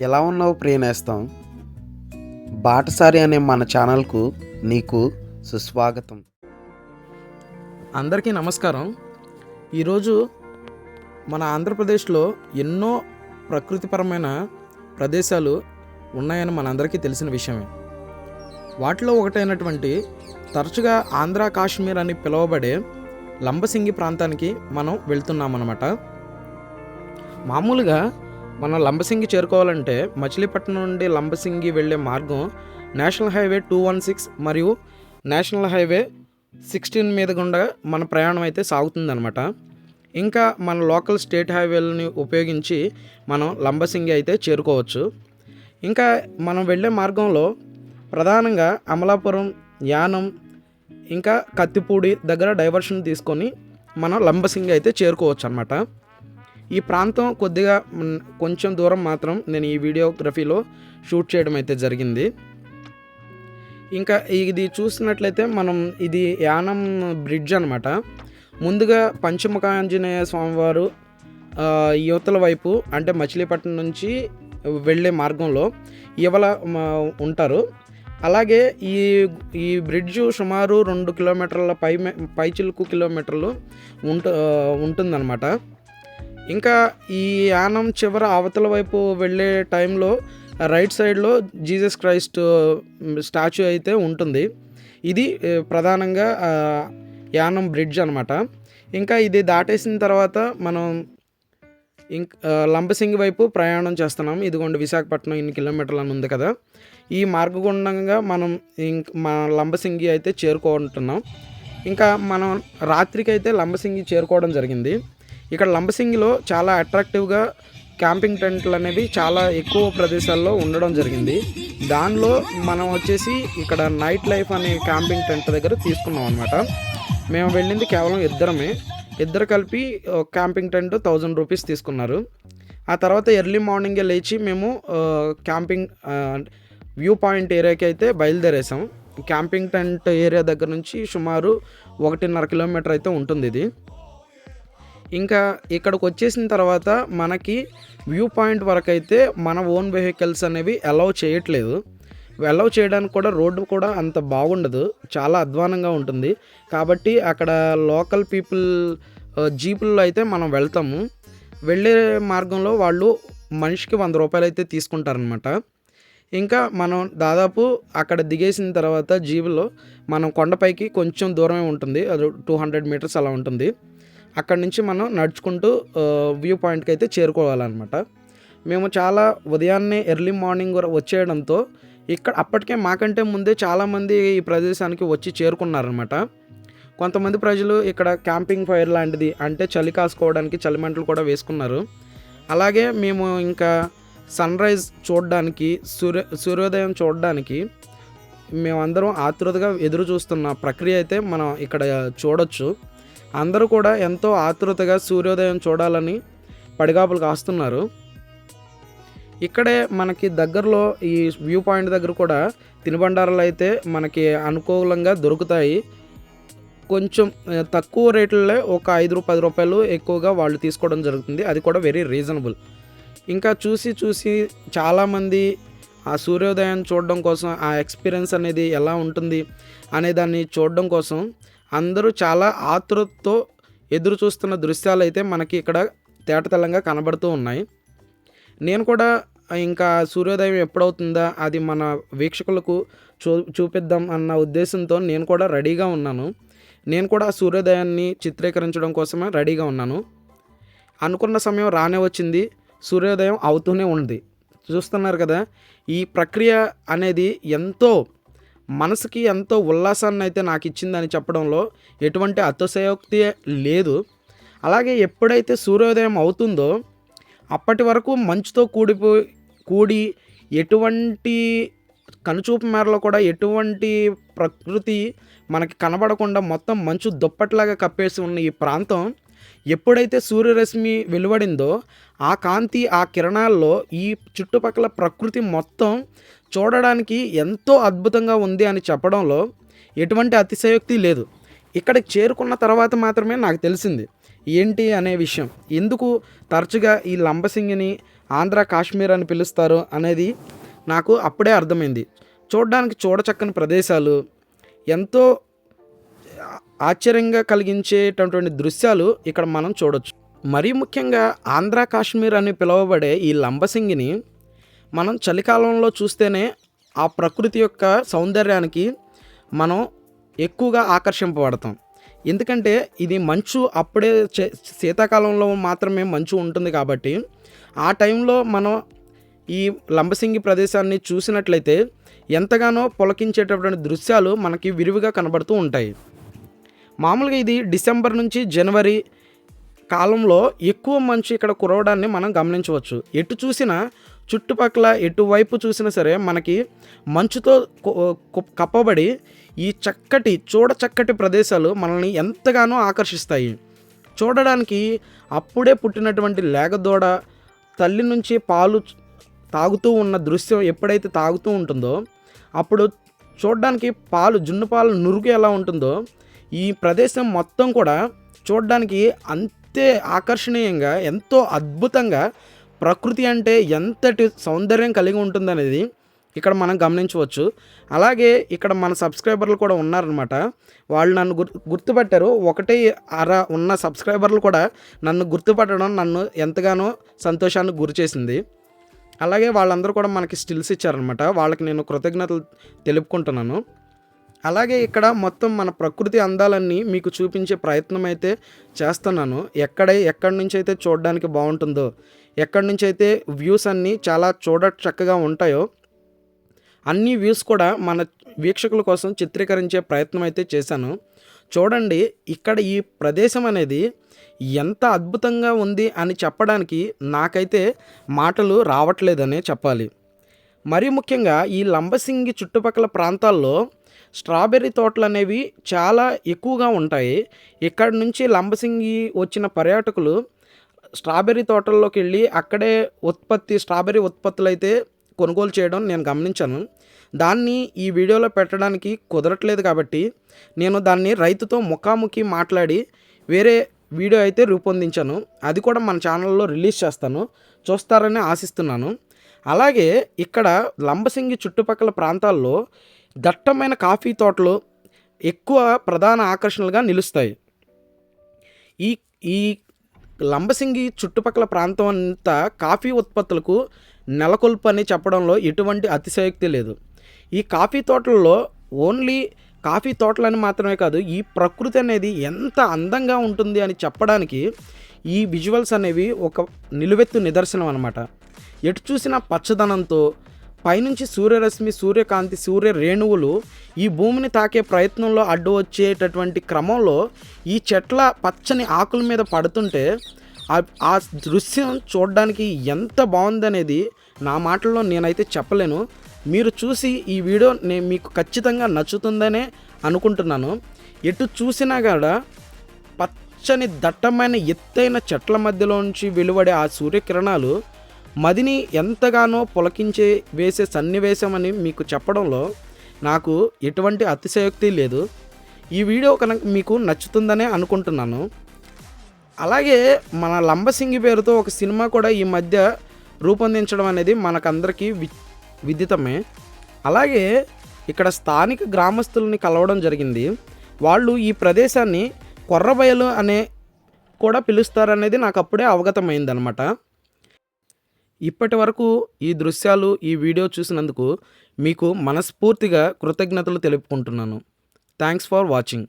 ఎలా ఉన్నావు ప్రియనేస్తం? బాటసారి అనే మన ఛానల్కు నీకు సుస్వాగతం. అందరికీ నమస్కారం. ఈరోజు మన ఆంధ్రప్రదేశ్లో ఎన్నో ప్రకృతిపరమైన ప్రదేశాలు ఉన్నాయని మనందరికీ తెలిసిన విషయమే. వాటిలో ఒకటైనటువంటి తరచుగా ఆంధ్ర కాశ్మీర్ అని పిలువబడే లంబసింగి ప్రాంతానికి మనం వెళ్తున్నామన్నమాట. మామూలుగా మనం లంబసింగి చేరుకోవాలంటే మచిలీపట్నం నుండి లంబసింగి వెళ్ళే మార్గం national highway two one six మరియు నేషనల్ హైవే సిక్స్టీన్ మీద గుండా మన ప్రయాణం అయితే సాగుతుందనమాట ఇంకా మన లోకల్ స్టేట్ హైవేలని ఉపయోగించి మనం లంబసింగి అయితే చేరుకోవచ్చు. ఇంకా మనం వెళ్ళే మార్గంలో ప్రధానంగా అమలాపురం యానం ఇంకా కత్తిపూడి దగ్గర డైవర్షన్ తీసుకొని మనం లంబసింగి అయితే చేరుకోవచ్చు అనమాట ఈ ప్రాంతం కొద్దిగా కొంచెం దూరం మాత్రం నేను ఈ వీడియోగ్రఫీలో షూట్ చేయడం అయితే జరిగింది. ఇంకా ఇది చూసినట్లయితే మనం ఇది యానం బ్రిడ్జ్ అనమాట ముందుగా పంచముఖ ఆంజనేయ స్వామివారు యువతల వైపు అంటే మచిలీపట్నం నుంచి వెళ్ళే మార్గంలో ఇవల ఉంటారు. అలాగే ఈ ఈ బ్రిడ్జ్ సుమారు రెండు కిలోమీటర్ల పై పైచిలుకు కిలోమీటర్లు ఉంటు ఉంటుందన్నమాట. ఇంకా ఈ యానం చివర అవతల వైపు వెళ్ళే టైంలో రైట్ సైడ్లో జీసస్ క్రైస్ట్ స్టాచ్యూ అయితే ఉంటుంది. ఇది ప్రధానంగా యానం బ్రిడ్జ్ అనమాట ఇంకా ఇది దాటేసిన తర్వాత మనం ఇంక లంబసింగి వైపు ప్రయాణం చేస్తున్నాం. ఇదిగోండి విశాఖపట్నం ఇన్ని కిలోమీటర్లు అని ఉంది కదా. ఈ మార్గగుండంగా మనం ఇంక్ మా లంబసింగి అయితే చేరుకుంటున్నాం ఇంకా మనం రాత్రికి అయితే లంబసింగి చేరుకోవడం జరిగింది. ఇక్కడ లంబసింగిలో చాలా అట్రాక్టివ్గా క్యాంపింగ్ టెంట్లు అనేవి చాలా ఎక్కువ ప్రదేశాల్లో ఉండడం జరిగింది. దానిలో మనం వచ్చేసి ఇక్కడ నైట్ లైఫ్ అనే క్యాంపింగ్ టెంట్ దగ్గర తీసుకున్నాం అనమాట మేము వెళ్ళింది కేవలం ఇద్దరమే. ఇద్దరు కలిపి క్యాంపింగ్ టెంట్ థౌజండ్ రూపీస్ తీసుకున్నారు. ఆ తర్వాత ఎర్లీ మార్నింగే లేచి మేము క్యాంపింగ్ వ్యూ పాయింట్ ఏరియాకి అయితే బయలుదేరేసాం. క్యాంపింగ్ టెంట్ ఏరియా దగ్గర నుంచి సుమారు ఒకటిన్నర కిలోమీటర్ అయితే ఉంటుంది ఇది. ఇంకా ఇక్కడికి వచ్చేసిన తర్వాత మనకి వ్యూ పాయింట్ వరకు అయితే మన ఓన్ వెహికల్స్ అనేవి అలౌ చేయట్లేదు. అలౌ చేయడానికి కూడా రోడ్డు కూడా అంత బాగుండదు. చాలా అధ్వానంగా ఉంటుంది. కాబట్టి అక్కడ లోకల్ పీపుల్ జీపుల్లో అయితే మనం వెళ్తాము. వెళ్ళే మార్గంలో వాళ్ళు మనిషికి వంద రూపాయలు అయితే తీసుకుంటారనమాట ఇంకా మనం దాదాపు అక్కడ దిగేసిన తర్వాత జీబులో మనం కొండపైకి కొంచెం దూరమే ఉంటుంది. అది టూ హండ్రెడ్ మీటర్స్ అలా ఉంటుంది. అక్కడి నుంచి మనం నడుచుకుంటూ వ్యూ పాయింట్కి అయితే చేరుకోవాలన్నమాట. మేము చాలా ఉదయాన్నే ఎర్లీ మార్నింగ్ వచ్చేయడంతో ఇక్కడ అప్పటికే మాకంటే ముందే చాలామంది ఈ ప్రదేశానికి వచ్చి చేరుకున్నారనమాట కొంతమంది ప్రజలు ఇక్కడ క్యాంపింగ్ ఫైర్ లాంటిది అంటే చలి కాసుకోవడానికి చలిమంటలు కూడా వేసుకున్నారు. అలాగే మేము ఇంకా సన్ రైజ్ చూడడానికి సూర్య సూర్యోదయం చూడడానికి మేమందరం ఆతృతగా ఎదురు చూస్తున్న ప్రక్రియ అయితే మనం ఇక్కడ చూడొచ్చు. అందరూ కూడా ఎంతో ఆతృతగా సూర్యోదయం చూడాలని పడిగాపులు కాస్తున్నారు ఇక్కడే మనకి దగ్గరలో ఈ వ్యూ పాయింట్ దగ్గర కూడా తినుబండారాలు అయితే మనకి అనుకూలంగా దొరుకుతాయి. కొంచెం తక్కువ రేట్లలో ఒక ఐదు పది రూపాయలు ఎక్కువగా వాళ్ళు తీసుకోవడం జరుగుతుంది. అది కూడా వెరీ రీజనబుల్ ఇంకా చూసి చూసి చాలామంది ఆ సూర్యోదయం చూడడం కోసం ఆ ఎక్స్పీరియన్స్ అనేది ఎలా ఉంటుంది అనే దాన్ని చూడడం కోసం అందరూ చాలా ఆతృతతో ఎదురు చూస్తున్న దృశ్యాలు అయితే మనకి ఇక్కడ తేటతెల్లంగా కనబడుతూ ఉన్నాయి. నేను కూడా ఇంకా సూర్యోదయం ఎప్పుడవుతుందా అది మన వీక్షకులకు చూ చూపిద్దాం అన్న ఉద్దేశంతో నేను కూడా రెడీగా ఉన్నాను. నేను కూడా సూర్యోదయాన్ని చిత్రీకరించడం కోసమే రెడీగా ఉన్నాను. అనుకున్న సమయం రానే వచ్చింది. సూర్యోదయం అవుతూనే ఉంది. చూస్తున్నారు కదా ఈ ప్రక్రియ అనేది ఎంతో మనసుకి ఎంతో ఉల్లాసాన్ని అయితే నాకు ఇచ్చిందని చెప్పడంలో ఎటువంటి అతిశయోక్తి లేదు. అలాగే ఎప్పుడైతే సూర్యోదయం అవుతుందో అప్పటి వరకు మంచుతో కూడిపోయి కూడి ఎటువంటి కనుచూపు మేరలో కూడా ఎటువంటి ప్రకృతి మనకి కనబడకుండా మొత్తం మంచు దుప్పట్లాగా కప్పేసి ఉన్న ఈ ప్రాంతం ఎప్పుడైతే సూర్యరశ్మి వెలువడిందో ఆ కాంతి ఆ కిరణాల్లో ఈ చుట్టుపక్కల ప్రకృతి మొత్తం చూడడానికి ఎంతో అద్భుతంగా ఉంది అని చెప్పడంలో ఎటువంటి అతిశయోక్తి లేదు. ఇక్కడికి చేరుకున్న తర్వాత మాత్రమే నాకు తెలిసింది ఏంటి అనే విషయం. ఎందుకు తరచుగా ఈ లంబసింగిని ఆంధ్ర కాశ్మీర్ అని పిలుస్తారు అనేది నాకు అప్పుడే అర్థమైంది. చూడడానికి చూడచక్కని ప్రదేశాలు ఎంతో ఆశ్చర్యంగా కలిగించేటటువంటి దృశ్యాలు ఇక్కడ మనం చూడొచ్చు. మరీ ముఖ్యంగా ఆంధ్ర కాశ్మీర్ అని పిలువబడే ఈ లంబసింగిని మనం చలికాలంలో చూస్తేనే ఆ ప్రకృతి యొక్క సౌందర్యానికి మనం ఎక్కువగా ఆకర్షింపబడతాం. ఎందుకంటే ఇది మంచు అప్పుడే చే- శీతాకాలంలో మాత్రమే మంచు ఉంటుంది కాబట్టి ఆ టైంలో మనం ఈ లంబసింగి ప్రదేశాన్ని చూసినట్లయితే ఎంతగానో పులకించేటటువంటి దృశ్యాలు మనకి విరివిగా కనబడుతూ ఉంటాయి. మామూలుగా ఇది డిసెంబర్ నుంచి జనవరి కాలంలో ఎక్కువ మంచు ఇక్కడ కురవడాన్ని మనం గమనించవచ్చు. ఎటు చూసినా చుట్టుపక్కల ఎటువైపు చూసినా సరే మనకి మంచుతో కప్పబడి ఈ చక్కటి చూడ చక్కటి ప్రదేశాలు మనల్ని ఎంతగానో ఆకర్షిస్తాయి. చూడడానికి అప్పుడే పుట్టినటువంటి లేగదూడ తల్లి నుంచి పాలు తాగుతూ ఉన్న దృశ్యం ఎప్పుడైతే తాగుతూ ఉంటుందో అప్పుడు చూడడానికి పాలు జున్ను పాలు నురుగు ఎలా ఉంటుందో ఈ ప్రదేశం మొత్తం కూడా చూడడానికి అంతే ఆకర్షణీయంగా ఎంతో అద్భుతంగా ప్రకృతి అంటే ఎంతటి సౌందర్యం కలిగి ఉంటుందనేది ఇక్కడ మనం గమనించవచ్చు. అలాగే ఇక్కడ మన సబ్స్క్రైబర్లు కూడా ఉన్నారనమాట వాళ్ళు నన్ను గుర్ గుర్తుపట్టారు. ఒకటి అర ఉన్న సబ్స్క్రైబర్లు కూడా నన్ను గుర్తుపట్టడం నన్ను ఎంతగానో సంతోషానికి గురి చేసింది. అలాగే వాళ్ళందరూ కూడా మనకి స్టిల్స్ ఇచ్చారనమాట వాళ్ళకి నేను కృతజ్ఞతలు తెలుపుకుంటున్నాను. అలాగే ఇక్కడ మొత్తం మన ప్రకృతి అందాలన్నీ మీకు చూపించే ప్రయత్నం అయితే చేస్తున్నాను. ఎక్కడ ఎక్కడి నుంచి అయితే చూడడానికి బాగుంటుందో ఎక్కడి నుంచి అయితే వ్యూస్ అన్నీ చాలా చూడ చక్కగా ఉంటాయో అన్ని వ్యూస్ కూడా మన వీక్షకుల కోసం చిత్రీకరించే ప్రయత్నం అయితే చేశాను. చూడండి ఇక్కడ ఈ ప్రదేశం అనేది ఎంత అద్భుతంగా ఉంది అని చెప్పడానికి నాకైతే మాటలు రావట్లేదనే చెప్పాలి. మరీ ముఖ్యంగా ఈ లంబసింగి చుట్టుపక్కల ప్రాంతాల్లో స్ట్రాబెర్రీ తోటలు అనేవి చాలా ఎక్కువగా ఉంటాయి. ఇక్కడ నుంచి లంబసింగి వచ్చిన పర్యాటకులు స్ట్రాబెర్రీ తోటల్లోకి వెళ్ళి అక్కడే ఉత్పత్తి స్ట్రాబెర్రీ ఉత్పత్తులు అయితే కొనుగోలు చేయడం నేను గమనించాను. దాన్ని ఈ వీడియోలో పెట్టడానికి కుదరట్లేదు కాబట్టి నేను దాన్ని రైతుతో ముఖాముఖి మాట్లాడి వేరే వీడియో అయితే రూపొందించాను. అది కూడా మన ఛానల్లో రిలీజ్ చేస్తాను. చూస్తారని ఆశిస్తున్నాను. అలాగే ఇక్కడ లంబసింగి చుట్టుపక్కల ప్రాంతాల్లో దట్టమైన కాఫీ తోటలు ఎక్కువ ప్రధాన ఆకర్షణలుగా నిలుస్తాయి. ఈ ఈ లంబసింగి చుట్టుపక్కల ప్రాంతం అంతా కాఫీ ఉత్పత్తులకు నెలకొల్పు అని చెప్పడంలో ఎటువంటి అతిశయోక్తి లేదు. ఈ కాఫీ తోటల్లో ఓన్లీ కాఫీ తోటలని మాత్రమే కాదు ఈ ప్రకృతి అనేది ఎంత అందంగా ఉంటుంది అని చెప్పడానికి ఈ విజువల్స్ అనేవి ఒక నిలువెత్తు నిదర్శనం అనమాట ఎటు చూసినా పచ్చదనంతో పైనుంచి సూర్యరశ్మి సూర్యకాంతి సూర్య రేణువులు ఈ భూమిని తాకే ప్రయత్నంలో అడ్డు వచ్చేటటువంటి క్రమంలో ఈ చెట్ల పచ్చని ఆకుల మీద పడుతుంటే ఆ- దృశ్యం చూడడానికి ఎంత బాగుందనేది నా మాటల్లో నేనైతే చెప్పలేను. మీరు చూసి ఈ వీడియో నేను మీకు ఖచ్చితంగా నచ్చుతుందనే అనుకుంటున్నాను. ఎటు చూసినా కూడా పచ్చని దట్టమైన ఎత్తైన చెట్ల మధ్యలోంచి వెలువడే ఆ సూర్యకిరణాలు మదిని ఎంతగానో పులకించే వేసే సన్నివేశం అని మీకు చెప్పడంలో నాకు ఎటువంటి అతిశయోక్తి లేదు. ఈ వీడియో కనుక మీకు నచ్చుతుందనే అనుకుంటున్నాను. అలాగే మన లంబసింగి పేరుతో ఒక సినిమా కూడా ఈ మధ్య రూపొందించడం అనేది మనకందరికీ వి విదితమే. అలాగే ఇక్కడ స్థానిక గ్రామస్తుల్ని కలవడం జరిగింది. వాళ్ళు ఈ ప్రదేశాన్ని కొర్రబయలు అనే కూడా పిలుస్తారనేది నాకు అప్పుడే అవగతమైందనమాట. ఇప్పటి వరకు ఈ దృశ్యాలు ఈ వీడియో చూసినందుకు మీకు మనస్ఫూర్తిగా కృతజ్ఞతలు తెలుపుకుంటున్నాను. Thanks for watching